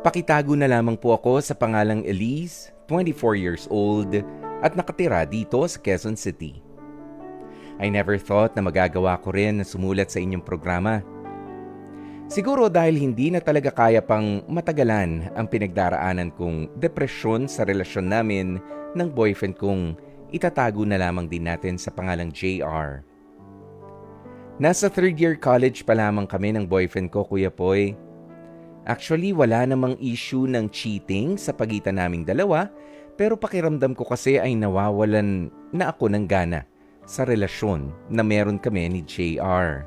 Pakitago na lamang po ako sa pangalang Elise, 24 years old, at nakatira dito sa Quezon City. I never thought na magagawa ko rin na sumulat sa inyong programa. Siguro dahil hindi na talaga kaya pang matagalan ang pinagdaraanan kong depresyon sa relasyon namin ng boyfriend kong itatago na lamang din natin sa pangalang JR. Nasa third year college pa lamang kami ng boyfriend ko, Kuya Poy. Actually, wala namang issue ng cheating sa pagitan naming dalawa, pero pakiramdam ko kasi ay nawawalan na ako ng gana sa relasyon na meron kami ni JR.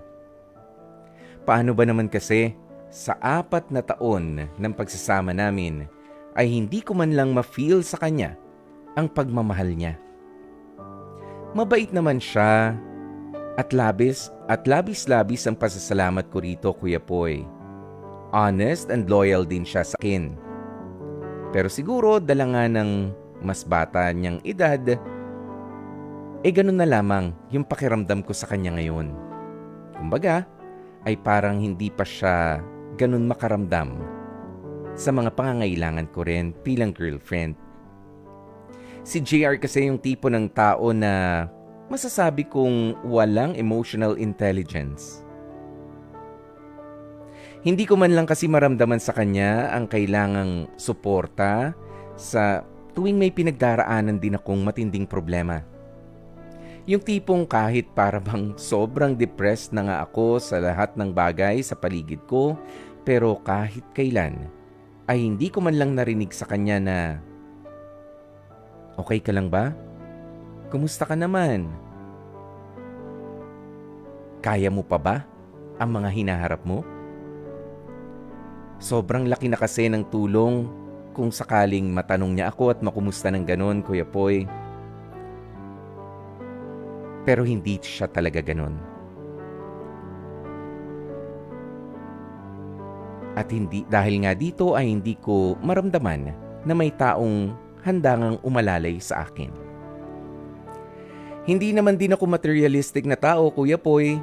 Paano ba naman kasi sa apat na taon ng pagsasama namin ay hindi ko man lang ma-feel sa kanya ang pagmamahal niya. Mabait naman siya at labis at labis-labis ang pasasalamat ko rito Kuya Poy honest and loyal din siya sa akin. Pero siguro dala nga ng mas bata niyang edad, eh ganun na lamang yung pakiramdam ko sa kanya ngayon. Kumbaga, ay parang hindi pa siya ganun makaramdam sa mga pangangailangan ko rin bilang girlfriend. Si JR kasi yung tipo ng tao na masasabi kong walang emotional intelligence. Hindi ko man lang kasi maramdaman sa kanya ang kailangang suporta sa tuwing may pinagdaraanan din akong matinding problema. Yung tipong kahit para bang sobrang depressed na nga ako sa lahat ng bagay sa paligid ko, pero kahit kailan ay hindi ko man lang narinig sa kanya na Okay ka lang ba? Kumusta ka naman? Kaya mo pa ba ang mga hinaharap mo? Sobrang laki na kasi ng tulong kung sakaling matanong niya ako at makumusta ng ganon, Kuya Poy. Pero hindi siya talaga ganon. At hindi dahil nga dito ay hindi ko maramdaman na may taong handangang umalalay sa akin. Hindi naman din ako materialistic na tao, Kuya Poy,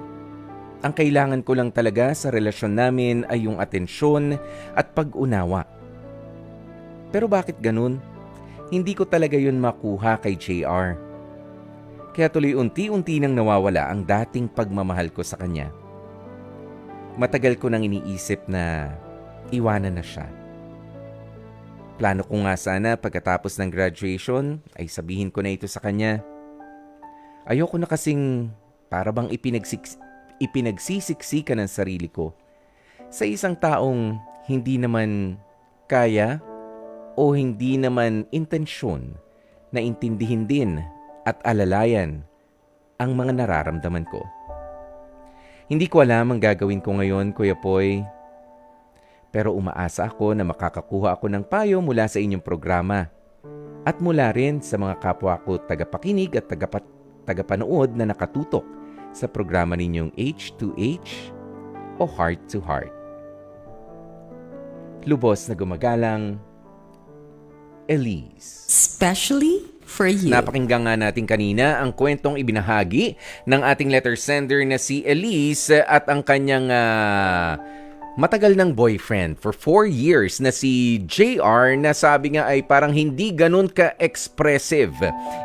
ang kailangan ko lang talaga sa relasyon namin ay yung atensyon at pag-unawa. Pero bakit ganun? Hindi ko talaga yun makuha kay JR. Kaya tuloy unti-unti nang nawawala ang dating pagmamahal ko sa kanya. Matagal ko nang iniisip na iwanan na siya. Plano ko nga sana pagkatapos ng graduation ay sabihin ko na ito sa kanya. Ayoko na kasing para bang ipinagsik ipinagsisiksikan ng sarili ko sa isang taong hindi naman kaya o hindi naman intensyon na intindihin din at alalayan ang mga nararamdaman ko. Hindi ko alam ang gagawin ko ngayon, Kuya Poy. Pero umaasa ako na makakakuha ako ng payo mula sa inyong programa at mula rin sa mga kapwa ko tagapakinig at tagapat, tagapanood na nakatutok sa programa ninyong H2H o Heart to Heart. Lubos na gumagalang, Elise. Especially for you. Napakinggan nga natin kanina ang kwentong ibinahagi ng ating letter sender na si Elise at ang kanyang uh, matagal ng boyfriend for 4 years na si JR na sabi nga ay parang hindi ganun ka-expressive.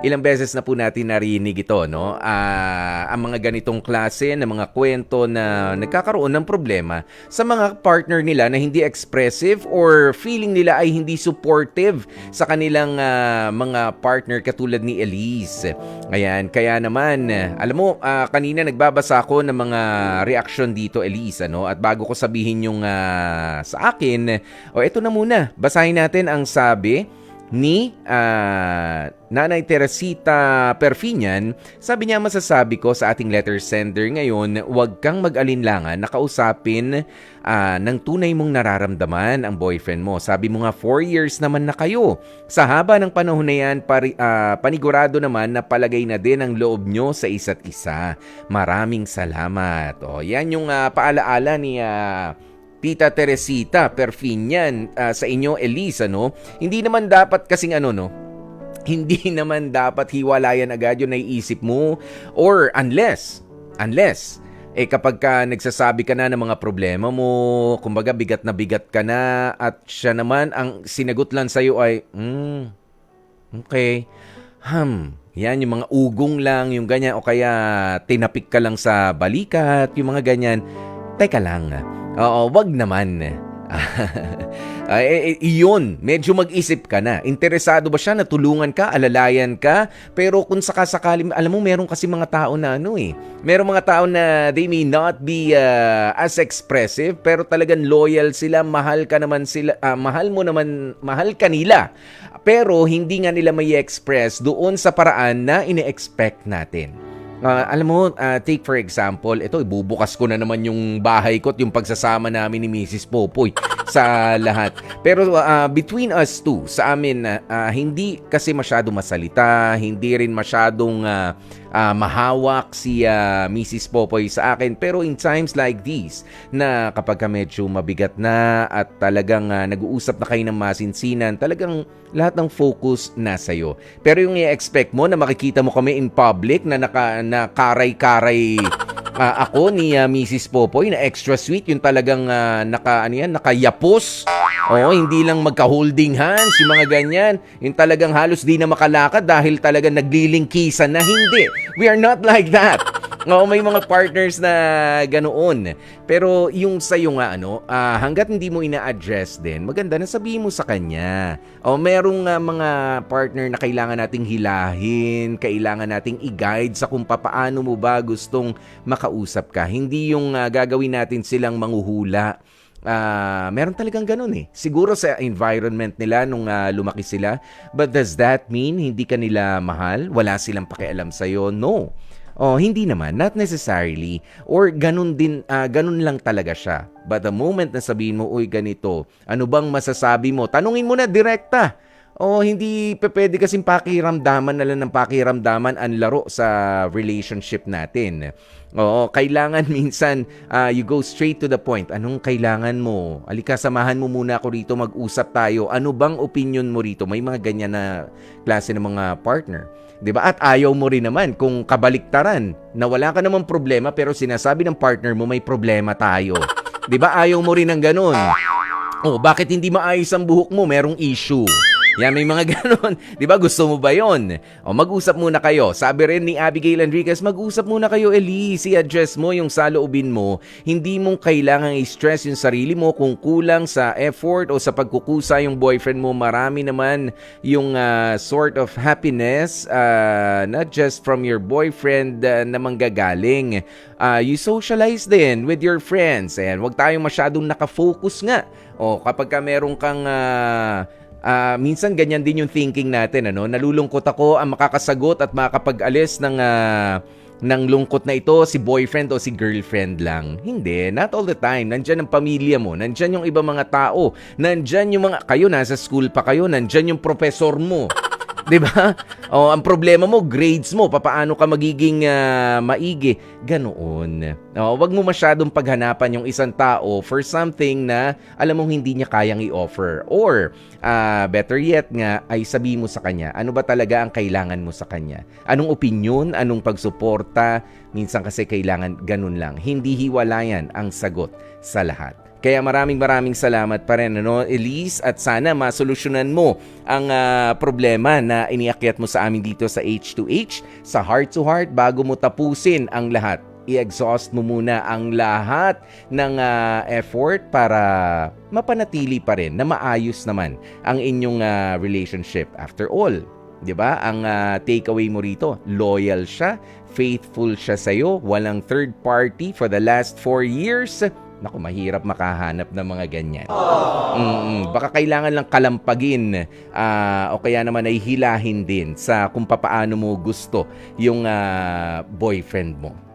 Ilang beses na po natin narinig ito, no? Uh, ang mga ganitong klase ng mga kwento na nagkakaroon ng problema sa mga partner nila na hindi expressive or feeling nila ay hindi supportive sa kanilang uh, mga partner katulad ni Elise. Ayan, kaya naman, alam mo, uh, kanina nagbabasa ako ng mga reaction dito, Elise, ano? At bago ko sabihin yung uh, sa akin. O ito na muna, basahin natin ang sabi ni uh, Nanay Teresita Perfinian, sabi niya masasabi ko sa ating letter sender ngayon, huwag kang mag-alinlangan na kausapin uh, ng tunay mong nararamdaman ang boyfriend mo. Sabi mo nga 4 years naman na kayo. Sa haba ng panahon na yan, pari, uh, panigurado naman na palagay na din ang loob nyo sa isa't isa. Maraming salamat. O, yan yung uh, paalaala ni... Uh, Tita Teresita Perfinian uh, sa inyo Elisa no hindi naman dapat kasing ano no hindi naman dapat hiwalayan agad yung naiisip mo or unless unless Eh kapag ka nagsasabi ka na ng mga problema mo, kumbaga bigat na bigat ka na at siya naman ang sinagot lang sa'yo ay, hmm, okay, hmm, yan yung mga ugong lang, yung ganyan, o kaya tinapik ka lang sa balikat, yung mga ganyan. Teka lang, oo, wag naman. Ay, eh, eh, iyon, medyo mag-isip ka na. Interesado ba siya na tulungan ka, alalayan ka? Pero kung sakasakali, alam mo, meron kasi mga tao na ano eh. Meron mga tao na they may not be uh, as expressive, pero talagang loyal sila, mahal ka naman sila, ah, mahal mo naman, mahal ka nila. Pero hindi nga nila may express doon sa paraan na ine-expect natin. Ah, alam mo, ah, take for example, ito, ibubukas ko na naman yung bahay ko at yung pagsasama namin ni Mrs. Popoy sa lahat. Pero ah, between us two, sa amin, ah, hindi kasi masyado masalita, hindi rin masyadong ah, ah, mahawak si ah, Mrs. Popoy sa akin. Pero in times like these, na kapag ka medyo mabigat na at talagang ah, nag-uusap na kayo ng masinsinan, talagang lahat ng focus nasa iyo. Pero yung i-expect mo na makikita mo kami in public na naka na karay-karay ah, ako ni ah, Mrs. Popoy na extra sweet, yung talagang ah, naka ano yan, nakayapos. Oo, hindi lang magka-holding hands, yung mga ganyan. Yung talagang halos di na makalakad dahil talagang naglilingkisan na hindi. We are not like that. Oo, may mga partners na ganoon. Pero yung sa'yo nga, ano, ah, hanggat hindi mo ina-address din, maganda na sabihin mo sa kanya. O merong ah, mga partner na kailangan nating hilahin, kailangan nating i-guide sa kung papaano mo ba gustong makausap ka. Hindi yung ah, gagawin natin silang manghuhula. Ah, meron talagang ganun eh. Siguro sa environment nila nung ah, lumaki sila. But does that mean hindi ka nila mahal? Wala silang pakialam sa'yo? No. Oh, hindi naman, not necessarily. Or ganun din, ah, ganun lang talaga siya. But the moment na sabihin mo, uy, ganito, ano bang masasabi mo? Tanungin mo na direkta. O hindi pe- pwede kasing pakiramdaman na lang ng pakiramdaman ang laro sa relationship natin. Oo, kailangan minsan ah, you go straight to the point. Anong kailangan mo? Alika, samahan mo muna ako rito, mag-usap tayo. Ano bang opinion mo rito? May mga ganyan na klase ng mga partner. 'Di ba? At ayaw mo rin naman kung kabaliktaran na wala ka namang problema pero sinasabi ng partner mo may problema tayo. 'Di ba? Ayaw mo rin ng ganun. Oh, bakit hindi maayos ang buhok mo? Merong issue. Yan, may mga ganon. Ba? Gusto mo ba yon? O, mag-usap muna kayo. Sabi rin ni Abigail Enriquez, mag-usap muna kayo, Elise. I-address mo yung saloobin mo. Hindi mo kailangang i-stress yung sarili mo kung kulang sa effort o sa pagkukusa yung boyfriend mo. Marami naman yung ah, sort of happiness, ah, not just from your boyfriend ah, na manggagaling. Ah, you socialize din with your friends. And wag tayong masyadong nakafocus nga. O, kapag ka meron kang... ah, Ah, minsan ganyan din yung thinking natin ano. Nalulungkot ako ang makakasagot at makakapag-alis ng ah, ng lungkot na ito si boyfriend o si girlfriend lang. Hindi, not all the time. Nandyan ang pamilya mo, nandyan yung ibang mga tao, nandyan yung mga kayo nasa school pa kayo, nandyan yung professor mo. 'Di ba? O ang problema mo grades mo, papaano ka magiging ah, maigi. Ganoon. O, wag mo masyadong paghanapan yung isang tao for something na alam mong hindi niya kayang i-offer or ah, better yet nga ay sabi mo sa kanya ano ba talaga ang kailangan mo sa kanya. Anong opinion, anong pagsuporta, minsan kasi kailangan ganun lang. Hindi hiwalayan ang sagot sa lahat. Kaya maraming maraming salamat pa rin, ano, Elise, at sana masolusyonan mo ang ah, problema na iniakyat mo sa amin dito sa H2H, sa Heart to Heart, bago mo tapusin ang lahat. I-exhaust mo muna ang lahat ng ah, effort para mapanatili pa rin na maayos naman ang inyong ah, relationship. After all, 'di ba? Ang ah, takeaway mo rito, loyal siya, faithful siya sa iyo, walang third party for the last four years. Naku, mahirap makahanap ng mga ganyan. Mm-mm. Baka kailangan lang kalampagin ah, o kaya naman ay hilahin din sa kung papaano mo gusto yung ah, boyfriend mo.